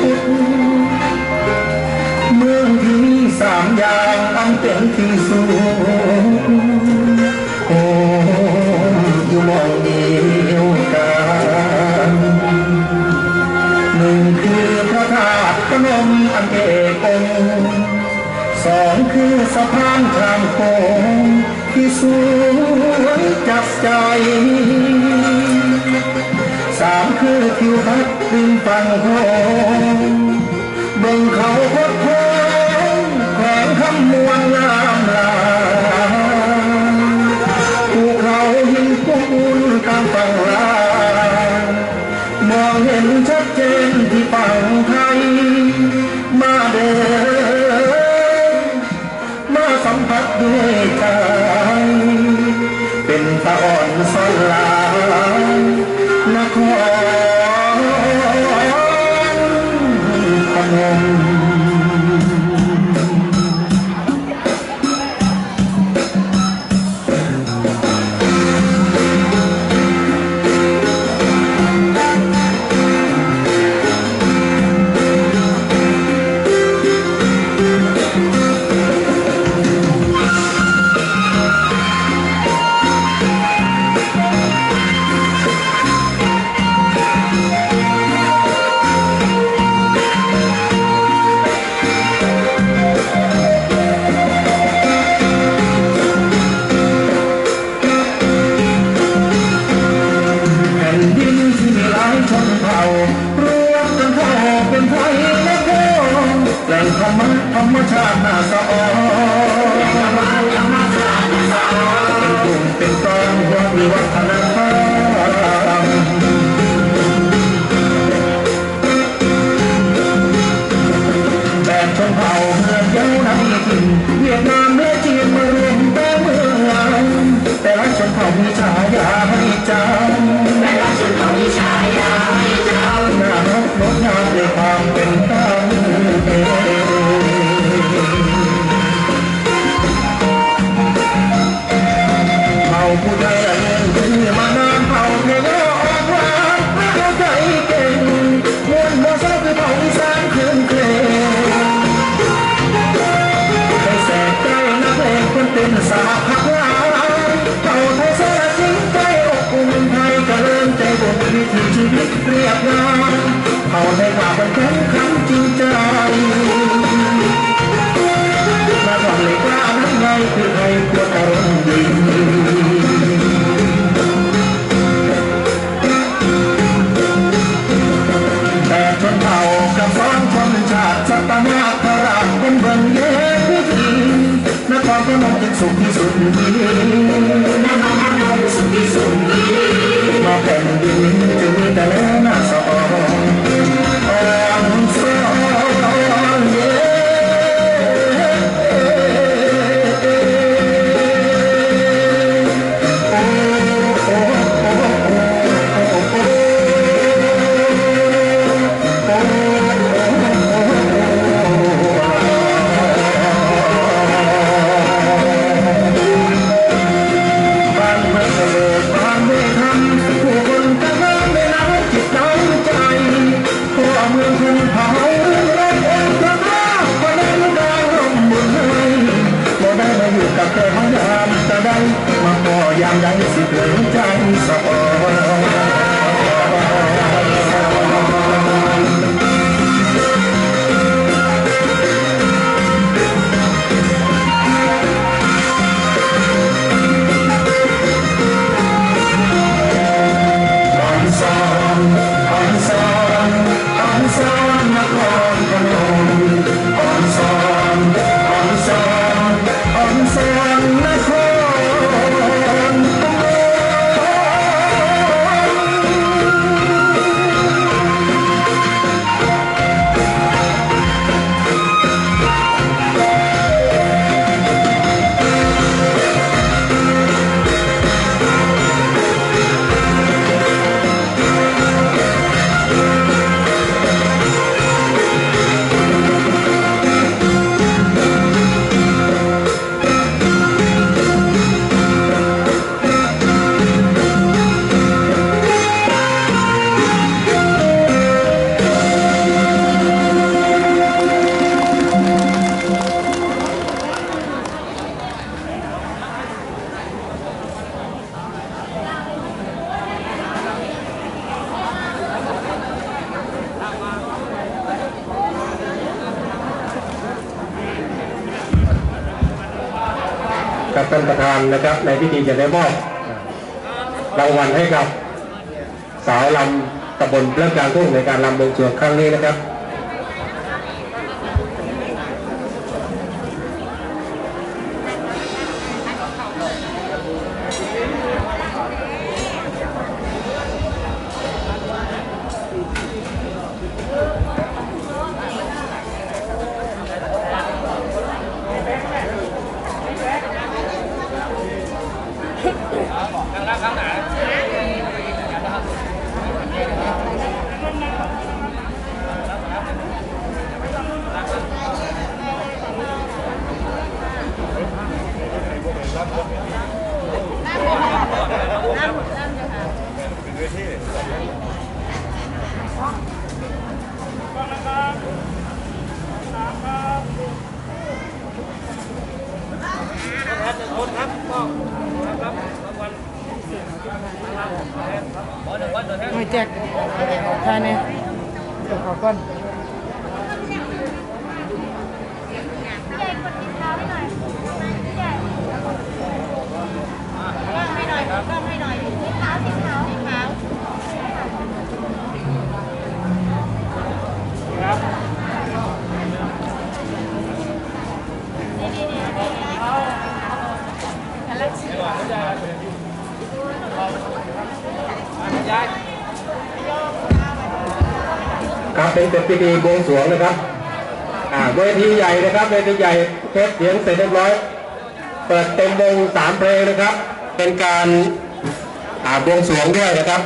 คิดเมืองถึงสามยางอันเป็นที่สูงโอ้อยู่มองเดียวกันหนึ่งคือพระธาตุพนมอันเอกองสองคือสะพานข้ามโขงที่สวยจับใจสามคือทิวทัศน์ ริมฝั่งโขงเบิ่งเขาคดโค้งแขวงคำมวลนา แต่เขงยามจะได้มาพอยามใดสิเปลืองใจสะออ กับท่านประธานนะครับ ในพิธีจะได้มอบรางวัลให้กับสาวลำตำบลเรื่องกลางทุ่งในการลำบวงสรวงครั้งนี้นะครับ แจกทานเนี่ยเดี๋ยวขอก่อน พี่ใหญ่กดติดเท้าให้หน่อยพี่ใหญ่กล้องให้หน่อยกล้องให้หน่อยติดเท้าติดเท้าติดเท้า ครับเป็นเสร็จ พิธีบวงสรวงนะครับอ่าเวทีใหญ่นะครับเวทีใหญ่เทสเสียงเสร็จเรียบร้อย เปิดเต็มวงสามเพลงนะครับ เป็นการอ่าบวงสรวงด้วยนะครับ